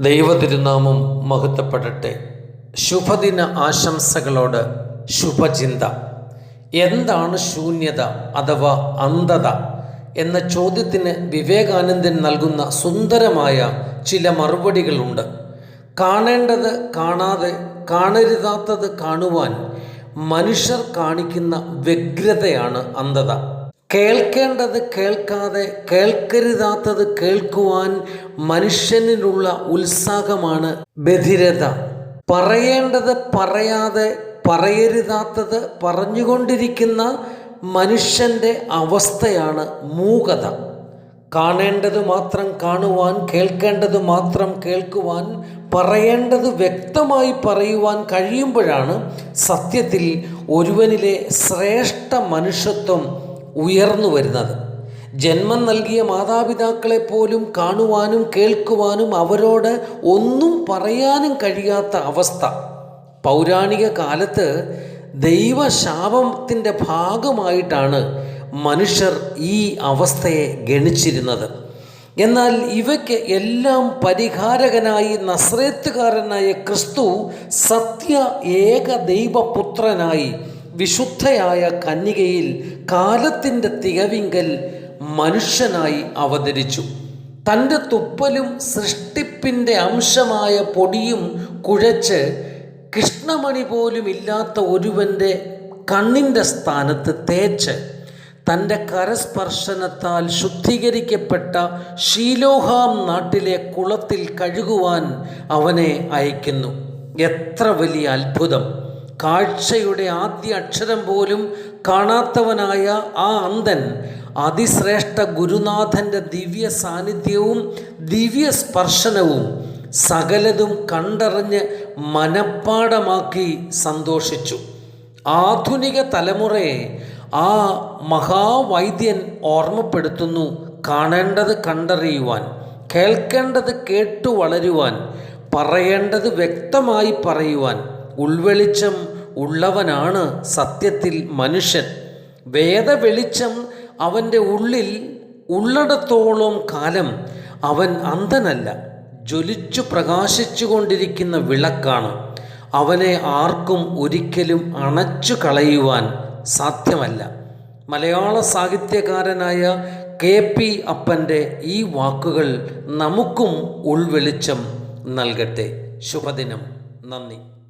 ദൈവതിരുനാമം മഹത്വപ്പെടട്ടെ. ശുഭദിന ആശംസകളോട് ശുഭചിന്ത. എന്താണ് ശൂന്യത അഥവാ അന്ധത എന്ന ചോദ്യത്തിന് വിവേകാനന്ദൻ നൽകുന്ന സുന്ദരമായ ചില മറുപടികളുണ്ട്. കാണേണ്ടത് കാണാതെ കാണരുതാത്തത് കാണുവാൻ മനുഷ്യർ കാണിക്കുന്ന വ്യഗ്രതയാണ് അന്ധത. കേൾക്കേണ്ടത് കേൾക്കാതെ കേൾക്കരുതാത്തത് കേൾക്കുവാൻ മനുഷ്യനിലുള്ള ഉത്സാഹമാണ് ബധിരത. പറയേണ്ടത് പറയാതെ പറയരുതാത്തത് പറഞ്ഞുകൊണ്ടിരിക്കുന്ന മനുഷ്യന്റെ അവസ്ഥയാണ് മൂകത. കാണേണ്ടത് മാത്രം കാണുവാൻ കേൾക്കേണ്ടത് മാത്രം കേൾക്കുവാൻ പറയേണ്ടത് വ്യക്തമായി പറയുവാൻ കഴിയുമ്പോഴാണ് സത്യത്തിൽ ഒരുവനിലെ ശ്രേഷ്ഠ മനുഷ്യത്വം ഉയർന്നു വരുന്നത്. ജന്മം നൽകിയ മാതാപിതാക്കളെ പോലും കാണുവാനും കേൾക്കുവാനും അവരോട് ഒന്നും പറയാനും കഴിയാത്ത അവസ്ഥ. പൗരാണിക കാലത്ത് ദൈവശാപത്തിന്റെ ഭാഗമായിട്ടാണ് മനുഷ്യർ ഈ അവസ്ഥയെ ഗണിച്ചിരുന്നത്. എന്നാൽ ഇവയ്ക്ക് എല്ലാം പരിഹാരകനായി നസ്രേത്തുകാരനായ ക്രിസ്തു സത്യ ഏക ദൈവപുത്രനായി വിശുദ്ധയായ കന്യകയിൽ കാലത്തിന്റെ തികവിങ്കൽ മനുഷ്യനായി അവതരിച്ചു. തന്റെ തുപ്പലും സൃഷ്ടിപ്പിന്റെ അംശമായ പൊടിയും കുഴച്ച് കൃഷ്ണമണി പോലും ഇല്ലാത്ത ഒരുവന്റെ കണ്ണിന്റെ സ്ഥാനത്ത് തേച്ച് തന്റെ കരസ്പർശനത്താൽ ശുദ്ധീകരിക്കപ്പെട്ട ഷീലോഹാം നാട്ടിലെ കുളത്തിൽ കഴുകുവാൻ അവനെ അയക്കുന്നു. എത്ര വലിയ അത്ഭുതം. കാഴ്ചയുടെ ആദ്യ അക്ഷരം പോലും കാണാത്തവനായ ആ അന്തൻ അതിശ്രേഷ്ഠ ഗുരുനാഥന്റെ ദിവ്യ സാന്നിധ്യവും ദിവ്യ സ്പർശനവും സകലതും കണ്ടറിഞ്ഞ് മനപ്പാടമാക്കി സന്തോഷിച്ചു. ആധുനിക തലമുറയെ ആ മഹാവൈദ്യൻ ഓർമ്മപ്പെടുത്തുന്നു കാണേണ്ടത് കണ്ടറിയുവാൻ കേൾക്കേണ്ടത് കേട്ടു വളരുവാൻ പറയേണ്ടത് വ്യക്തമായി പറയുവാൻ ഉൾവെളിച്ചം ഉള്ളവനാണ് സത്യത്തിൽ മനുഷ്യൻ. വേദവെളിച്ചം അവന്റെ ഉള്ളിൽ ഉള്ളിടത്തോളം കാലം അവൻ അന്ധനല്ല. ജ്വലിച്ചു പ്രകാശിച്ചു കൊണ്ടിരിക്കുന്ന വിളക്കാണ്. അവനെ ആർക്കും ഒരിക്കലും അണച്ചു കളയുവാൻ സാധ്യമല്ല. മലയാള സാഹിത്യകാരനായ കെ പി അപ്പന്റെ ഈ വാക്കുകൾ നമുക്കും ഉൾവെളിച്ചം നൽകട്ടെ. ശുഭദിനം. നന്ദി.